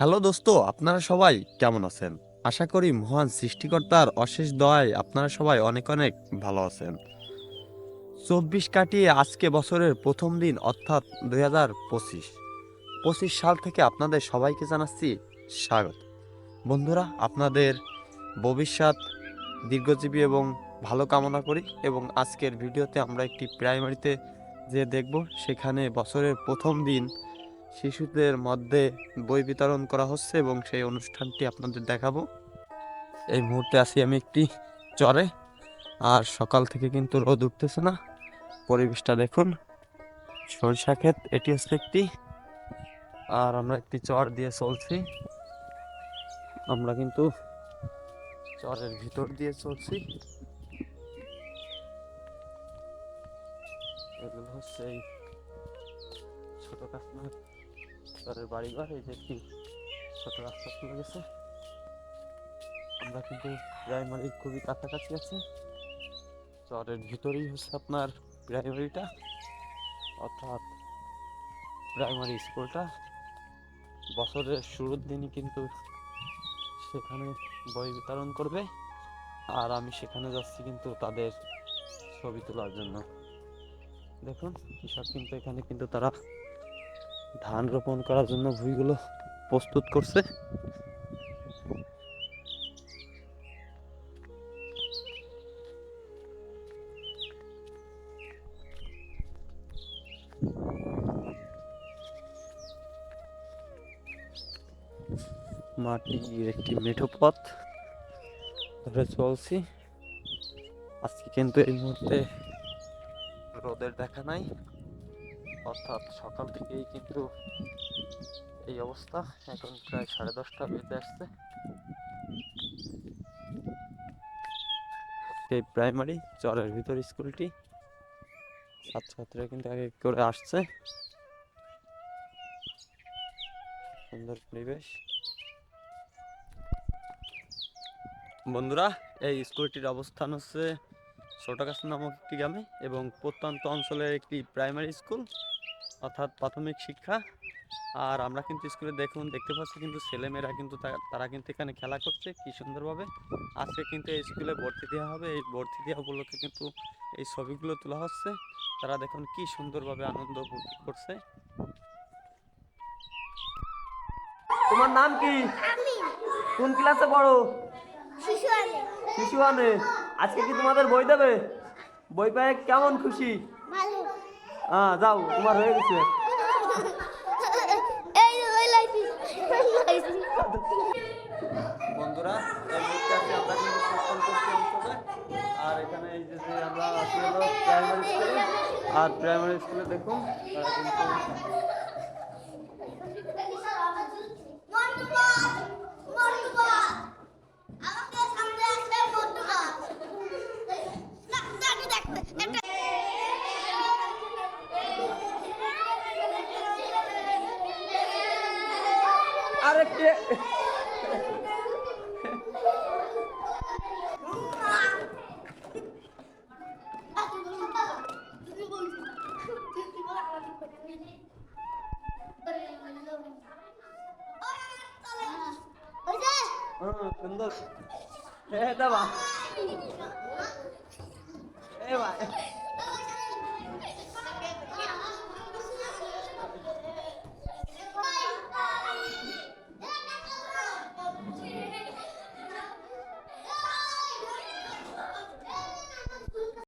Hello দোস্ত, আপনারা সবাই কেমন আছেন? আশা করি মহান সৃষ্টিকর্তার অশেষ দয়ায় আপনারা সবাই অনেক অনেক ভালো আছেন। চব্বিশ কাটিয়ে আজকে বছরের প্রথম দিন, অর্থাৎ দুই হাজার পঁচিশ। পঁচিশ সাল থেকে আপনাদের সবাইকে জানাচ্ছি স্বাগত। বন্ধুরা, আপনাদের ভবিষ্যৎ, দীর্ঘজীবী এবং ভালো কামনা করি এবং আজকের ভিডিওতে আমরা একটি প্রাইমারিতে যে দেখব, সেখানে বছরের প্রথম দিন শিশুদের মধ্যে বই বিতরণ করা হচ্ছে এবং সেই অনুষ্ঠানটি আপনাদের দেখাবো। এই মুহূর্তে আছি আমি একটি চরে, আর সকাল থেকে কিন্তু রোদ উঠতেছে না। পরিবেশটা দেখুন, সরিষা ক্ষেত, এটি হচ্ছে একটি। আর আমরা একটি চর দিয়ে চলছি। আমরা কিন্তু চরের ভিতর দিয়ে চলছি। এগুলো হচ্ছে ছোট কাশ্মীর ঘরের বাড়িঘর, এই যে একটি ছোট রাস্তা চলে গেছে। আমরা কিন্তু প্রাইমারির খুবই কাছাকাছি আছি। চরের ভিতরেই হচ্ছে আপনার প্রাইমারিটা, অর্থাৎ প্রাইমারি স্কুলটা। বছরের শুরুর দিনই কিন্তু সেখানে বই বিতরণ করবে, আর আমি সেখানে যাচ্ছি কিন্তু তাদের ছবি তোলার জন্য। দেখুন কৃষক কিন্তু এখানে কিন্তু তারা ধান রোপণ করার জন্য ভুঁইগুলো প্রস্তুত করছে। মাটির একটি মেঠো পথ ধরে চলছি। আজকে কিন্তু এই মুহূর্তে রোদের দেখা নাই। অর্থাৎ সকাল থেকেই কিন্তু এই অবস্থা। এখন প্রায় সাড়ে দশটা বেজে আসছে। এই প্রাইমারি চরের ভিতর স্কুলটি। ছাত্রছাত্রীরা কিন্তু আগে করে আসছে। সুন্দর পরিবেশ। বন্ধুরা, এই স্কুলটির অবস্থান হচ্ছে ছোটকাছ নামক একটি গ্রামে এবং প্রত্যন্ত অঞ্চলের একটি প্রাইমারি স্কুল অর্থাৎ প্রাথমিক শিক্ষা। আর আমরা কিন্তু স্কুলে দেখুন দেখতে পাচ্ছি কিন্তু ছেলেমেয়েরা কিন্তু তারা কিন্তু এখানে খেলা করছে কি সুন্দরভাবে। আজকে কিন্তু এই স্কুলে ভর্তি দেওয়া হবে। এই ভর্তি দেওয়া উপলক্ষে কিন্তু এই ছবিগুলো তোলা হচ্ছে। তারা দেখুন কি সুন্দরভাবে আনন্দ উপভোগ করছে। তোমার নাম কি? কোন ক্লাসে পড়ো? শিশু আনে। আজকে কি তোমাদের বই দেবে? বই পেয়ে কেমন খুশি? হ্যাঁ যাও, তোমার হয়ে গেছে। আর এখানে এই যে আমরা প্রাইমারি স্কুলে আর প্রাইমারি স্কুলে দেখুন আরে কে হ্যাঁ সুন্দর এ দেবা এ ভাই